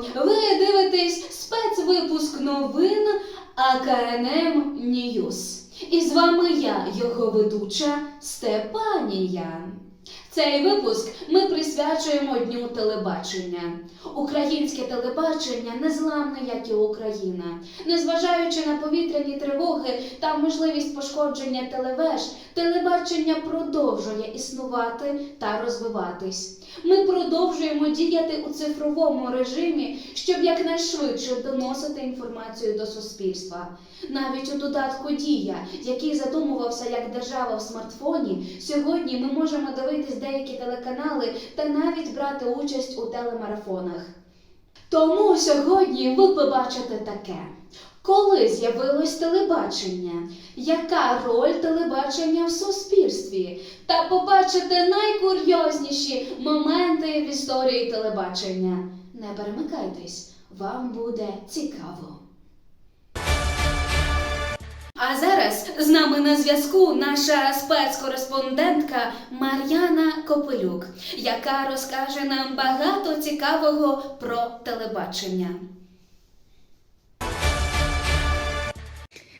Ви дивитесь спецвипуск новин АКНМ Ньюс. І з вами я, його ведуча Степанія. Цей випуск ми присвячуємо Дню телебачення. Українське телебачення незламне, як і Україна. Незважаючи на повітряні тривоги та можливість пошкодження телевеж, телебачення продовжує існувати та розвиватись. Ми продовжуємо діяти у цифровому режимі, щоб якнайшвидше доносити інформацію до суспільства. Навіть у додатку Дія, який задумувався як держава в смартфоні, сьогодні ми можемо дивитись деякі телеканали та навіть брати участь у телемарафонах. Тому сьогодні ви побачите таке. Коли з'явилось телебачення? Яка роль телебачення в суспільстві? Та побачите найкурйозніші моменти в історії телебачення. Не перемикайтесь, вам буде цікаво. А зараз з нами на зв'язку наша спецкореспондентка Мар'яна Копилюк, яка розкаже нам багато цікавого про телебачення.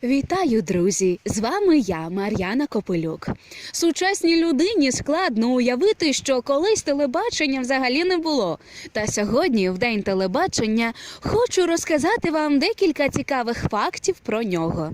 Вітаю, друзі! З вами я, Мар'яна Копилюк. Сучасній людині складно уявити, що колись телебачення взагалі не було. Та сьогодні, в день телебачення, хочу розказати вам декілька цікавих фактів про нього.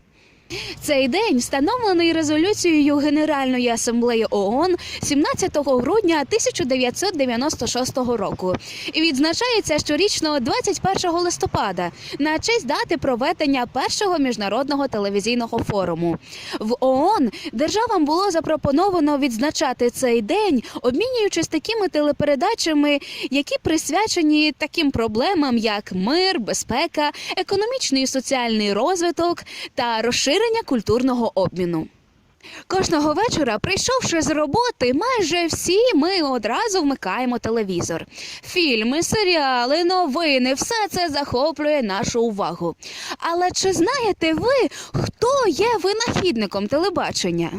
Цей день встановлений резолюцією Генеральної асамблеї ООН 17 грудня 1996 року і відзначається щорічно 21 листопада на честь дати проведення першого міжнародного телевізійного форуму. В ООН державам було запропоновано відзначати цей день, обмінюючись такими телепередачами, які присвячені таким проблемам, як мир, безпека, економічний і соціальний розвиток та розширення культурного обміну. Кожного вечора, прийшовши з роботи, майже всі ми одразу вмикаємо телевізор. Фільми, серіали, новини все це захоплює нашу увагу. Але чи знаєте ви, хто є винахідником телебачення?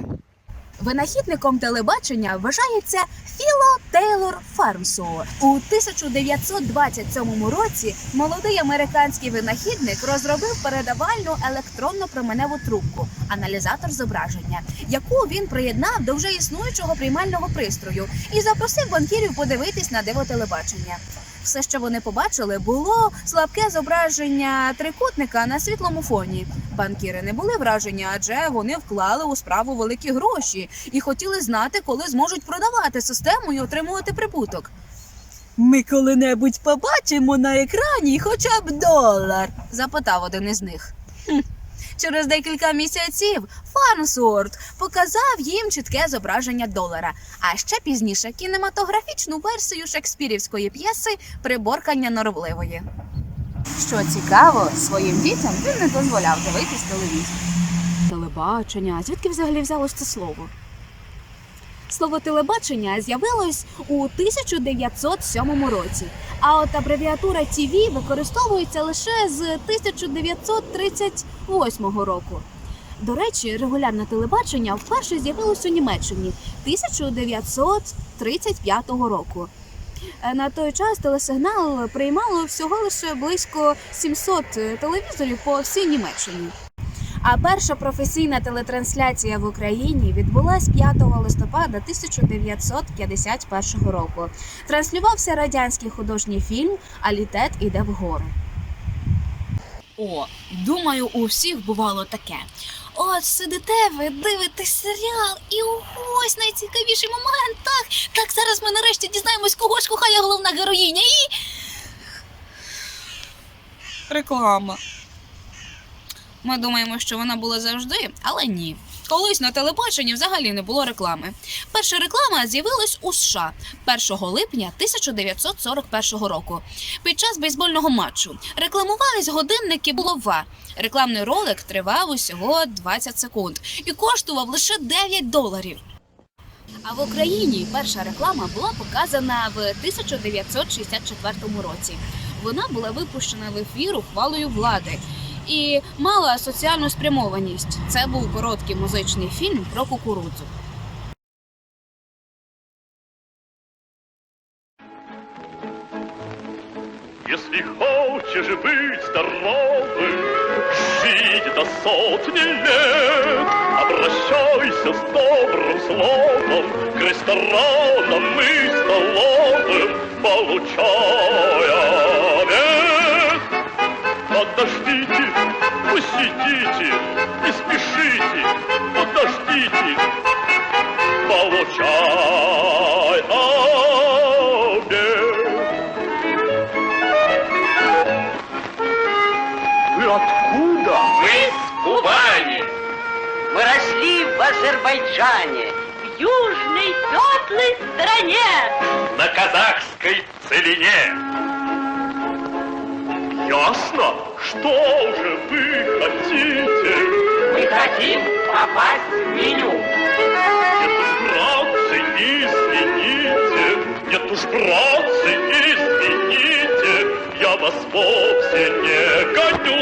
Винахідником телебачення вважається Філо Тейлор Фармсоу. У 1927 році молодий американський винахідник розробив передавальну електронну променеву трубку, аналізатор зображення, яку він приєднав до вже існуючого приймального пристрою і запросив банкірів подивитись на диво телебачення. Все, що вони побачили, було слабке зображення трикутника на світлому фоні. Банкіри не були вражені, адже вони вклали у справу великі гроші і хотіли знати, коли зможуть продавати систему і отримувати прибуток. Ми коли-небудь побачимо на екрані хоча б долар? запитав один із них. «Хм, Через декілька місяців Фарнсворт показав їм чітке зображення долара, а ще пізніше кінематографічну версію шекспірівської п'єси Приборкання норовливої. Що цікаво, своїм дітям він не дозволяв дивитись телевізор. Телебачення, звідки взагалі взялось це слово? Слово телебачення з'явилось у 1907 році, а от абревіатура TV використовується лише з 1938 року. До речі, регулярне телебачення вперше з'явилось у Німеччині 1935 року. Е, На той час телесигнал приймало всього лише близько 700 телевізорів по всій Німеччині. А перша професійна телетрансляція в Україні відбулась 5 листопада 1951 року. Транслювався радянський художній фільм Алітет іде вгору. О, думаю, у всіх бувало таке. От сидите ви, дивитесь серіал, і ось найцікавіший момент. Так, так, зараз ми нарешті дізнаємось, кого ж кохає головна героїня. І. Реклама. Ми думаємо, що вона була завжди, але ні. Колись на телебаченні взагалі не було реклами. Перша реклама з'явилась у США 1 липня 1941 року. Під час бейсбольного матчу рекламувались годинники Булова. Рекламний ролик тривав усього 20 секунд і коштував лише 9 доларів. А в Україні перша реклама була показана в 1964 році. Вона була випущена в ефір ухвалою влади і мала соціальну спрямованість. Це був короткий музичний фільм про кукурудзу. Если хочешь быть здоровым, жить до сотни лет, обращайся с добрым словом к ресторанам и столовым, получая обед. Подождите, посидите, не спешите, подождите, получай обед. Вы откуда? Мы с Кубани. Мы росли в Азербайджане, в южной теплой стране. На казахской целине. Ясно, что же вы хотите? Мы хотим попасть в меню. Нет уж, братцы, извините, нет уж, братцы, извините, я вас вовсе не гоню,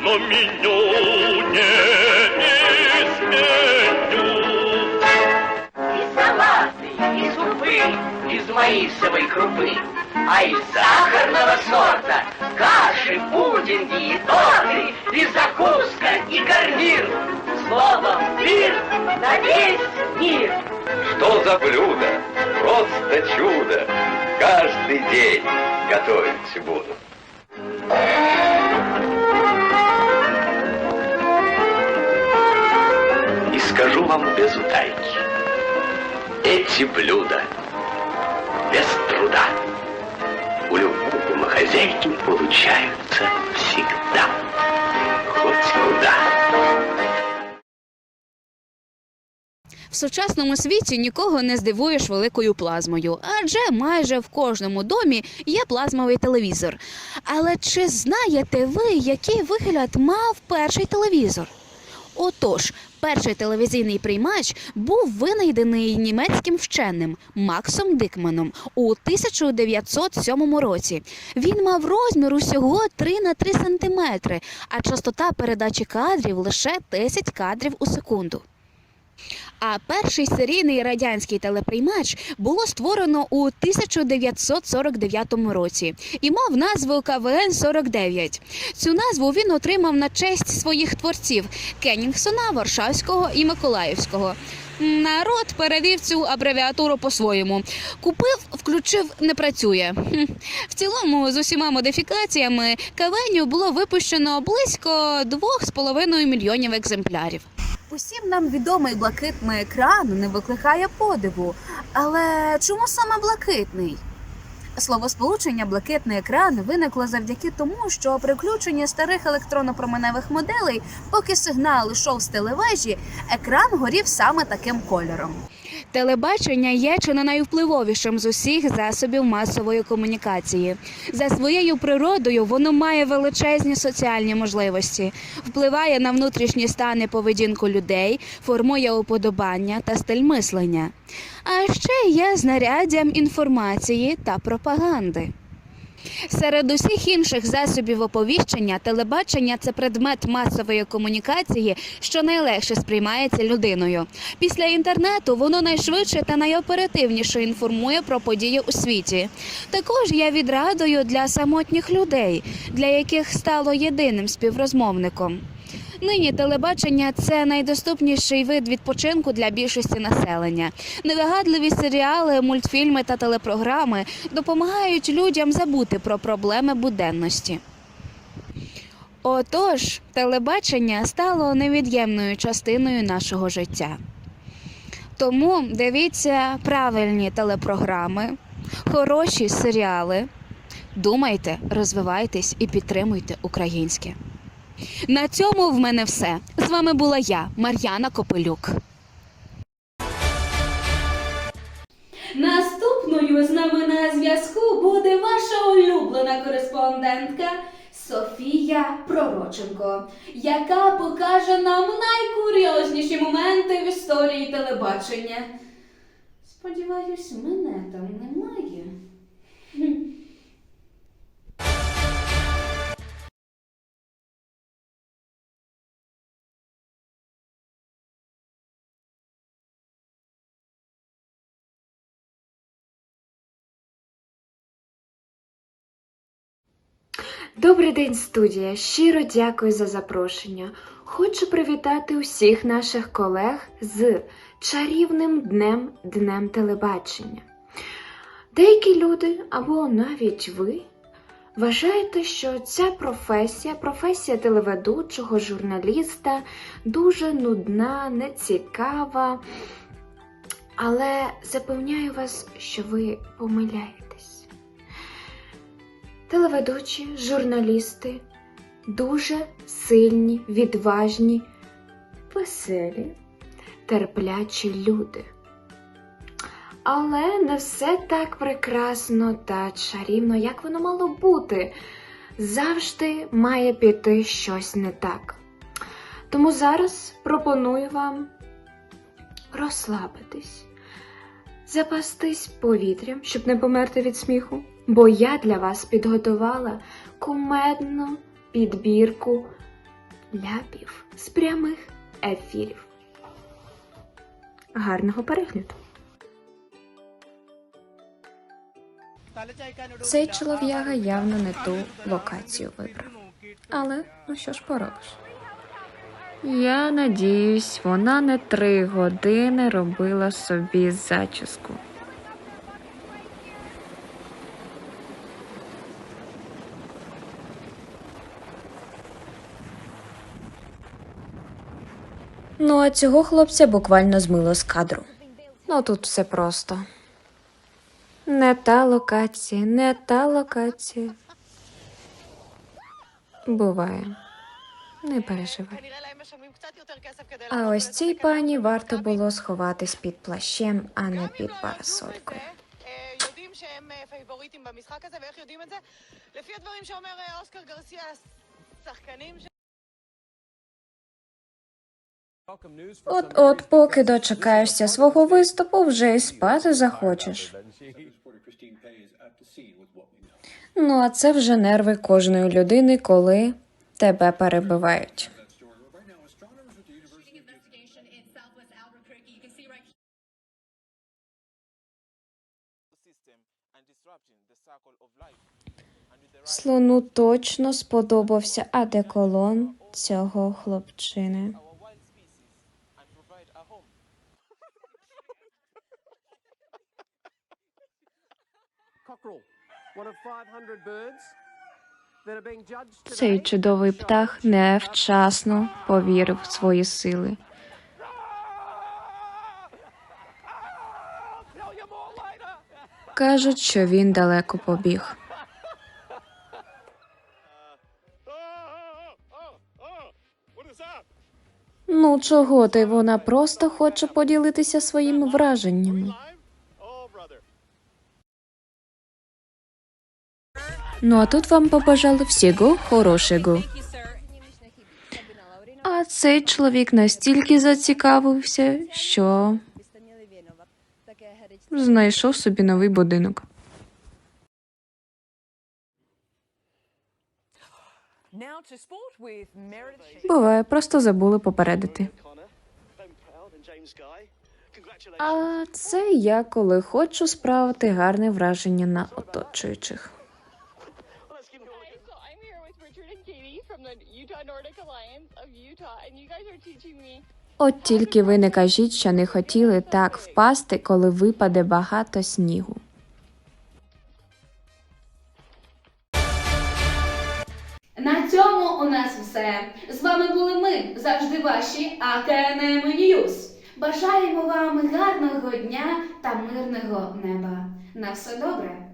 но меню маисовой крупы. А из сахарного сорта каши, пудинги и торты, и закуска, и гарнир. Словом, пир на весь мир. Что за блюдо? Просто чудо. Каждый день готовить буду. И скажу вам без утайки. Эти блюда без труда у любой домохозяйки получаются всегда. Хоть куда. В сучасному світі нікого не здивуєш великою плазмою, адже майже в кожному домі є плазмовий телевізор. Але чи знаєте ви, який вигляд мав перший телевізор? Отож, перший телевізійний приймач був винайдений німецьким вченим Максом Дикманом у 1907 році. Він мав розмір усього 3 на 3 сантиметри, а частота передачі кадрів лише 10 кадрів у секунду. А перший серійний радянський телеприймач було створено у 1949 році і мав назву КВН 49 Цю назву він отримав на честь своїх творців Кеннінгсона, Варшавського і Миколаївського. Народ перевів цю абревіатуру по-своєму. Купив, включив, не працює. В цілому, з усіма модифікаціями КВНю було випущено близько 2,5 мільйонів екземплярів. Усім нам відомий блакитний екран не викликає подиву. Але чому саме блакитний? Словосполучення блакитний екран виникло завдяки тому, що при включенні старих електронно-променевих моделей, поки сигнал йшов з телевежі, екран горів саме таким кольором. Телебачення є чи не найвпливовішим з усіх засобів масової комунікації. За своєю природою воно має величезні соціальні можливості, впливає на внутрішні стани поведінку людей, формує уподобання та стиль мислення. А ще є знаряддям інформації та пропаганди. Серед усіх інших засобів оповіщення телебачення це предмет масової комунікації, що найлегше сприймається людиною. Після інтернету воно найшвидше та найоперативніше інформує про події у світі. Також є відрадою для самотніх людей, для яких стало єдиним співрозмовником. Нині телебачення це найдоступніший вид відпочинку для більшості населення. Невигадливі серіали, мультфільми та телепрограми допомагають людям забути про проблеми буденності. Отож, телебачення стало невід'ємною частиною нашого життя. Тому дивіться правильні телепрограми, хороші серіали. Думайте, розвивайтесь і підтримуйте українське. На цьому в мене все. З вами була я, Мар'яна Копилюк. Наступною з нами на зв'язку буде ваша улюблена кореспондентка Софія Пророченко, яка покаже нам найкурйозніші моменти в історії телебачення. Сподіваюсь, мене там немає. Добрий день, студія. Щиро дякую за запрошення. Хочу привітати усіх наших колег з чарівним днем Днем телебачення. Деякі люди, або навіть ви, вважаєте, що ця професія, професія телеведучого, журналіста, дуже нудна, нецікава. Але запевняю вас, що ви помиляєтесь. Телеведучі, журналісти дуже сильні, відважні, веселі, терплячі люди. Але не все так прекрасно та чарівно, як воно мало бути. Завжди має піти щось не так. Тому зараз пропоную вам розслабитись, запастись повітрям, щоб не померти від сміху, бо я для вас підготувала кумедну підбірку ляпів з прямих ефірів. Гарного перегляду! Цей чолов'яга явно не ту локацію вибрав. Але ну що ж поробиш? Я надіюсь, вона не три години робила собі зачіску. Ну, а цього хлопця буквально змило з кадру. Ну тут все просто. Не та локація, не та локація. Буває. Не переживай. А ось цій пані варто було сховатись під плащем, а не під парасолькою. אה, יודעים שהם אה, פייבוריטים במשחק הזה, ואיך יודעים את זה? לפי הדברים שאומר אה, אוסקר גרסיה, השחקנים ש... От-от, поки дочекаєшся свого виступу, вже й спати захочеш. Ну, а це вже нерви кожної людини, коли тебе перебивають. Слону точно сподобався адеколон цього хлопчини. Цей чудовий птах невчасно повірив в свої сили. Кажуть, що він далеко побіг. Ну, чого ти? Вона просто хоче поділитися своїми враженнями. Ну а тут вам побажали всього хорошого. А цей чоловік настільки зацікавився, що знайшов собі новий будинок. Буває, просто забули попередити. А це я коли хочу справити гарне враження на оточуючих. От тільки ви не кажіть, що не хотіли так впасти, коли випаде багато снігу. На цьому у нас все. З вами були ми, завжди ваші АКНМ Ньюз. Бажаємо вам гарного дня та мирного неба. На все добре!